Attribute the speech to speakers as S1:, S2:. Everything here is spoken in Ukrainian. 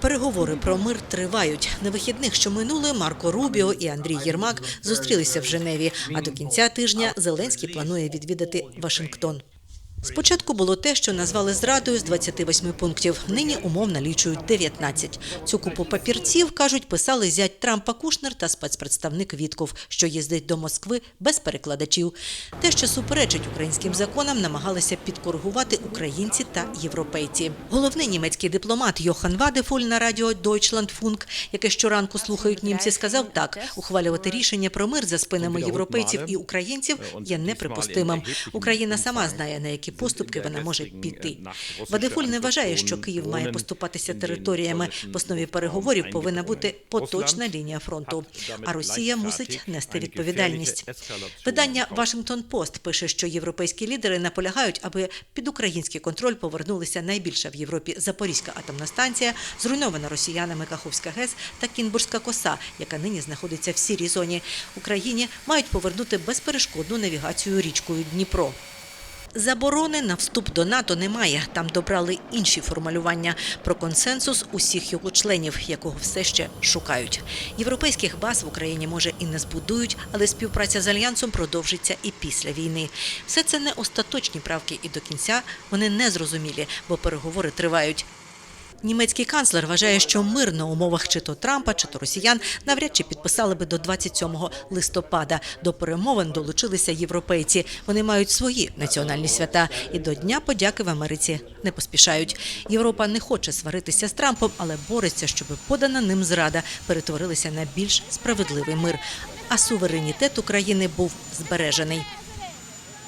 S1: Переговори про мир тривають. На вихідних, що минули, Марко Рубіо і Андрій Єрмак зустрілися в Женеві. А до кінця тижня Зеленський планує відвідати Вашингтон. Спочатку було те, що назвали зрадою з 28 пунктів. Нині умов налічують 19. Цю купу папірців, кажуть, писали зять Трампа Кушнер та спецпредставник Вітков, що їздить до Москви без перекладачів. Те, що суперечить українським законам, намагалися підкоригувати українці та європейці. Головний німецький дипломат Йохан Вадефуль на радіо Deutschlandfunk, яке щоранку слухають німці, сказав так: ухвалювати рішення про мир за спинами європейців і українців є неприпустимим. Україна сама знає на які поступки вона може піти. Вадефуль не вважає, що Київ має поступатися територіями. В основі переговорів повинна бути поточна лінія фронту. А Росія мусить нести відповідальність. Видання Вашингтон Пост пише, що європейські лідери наполягають, аби під український контроль повернулися найбільша в Європі Запорізька атомна станція, зруйнована росіянами Каховська ГЕС та Кінбурзька коса, яка нині знаходиться в сірій зоні. Україні мають повернути безперешкодну навігацію річкою Дніпро. Заборони на вступ до НАТО немає. Там добрали інші формулювання про консенсус усіх його членів, якого все ще шукають. Європейських баз в Україні може і не збудують, але співпраця з альянсом продовжиться і після війни. Все це не остаточні правки, і до кінця вони не зрозумілі, бо переговори тривають. Німецький канцлер вважає, що мир на умовах чи то Трампа, чи то росіян навряд чи підписали би до 27 листопада. До перемовин долучилися європейці. Вони мають свої національні свята і до Дня подяки в Америці не поспішають. Європа не хоче сваритися з Трампом, але бореться, щоб подана ним зрада перетворилася на більш справедливий мир. А суверенітет України був збережений.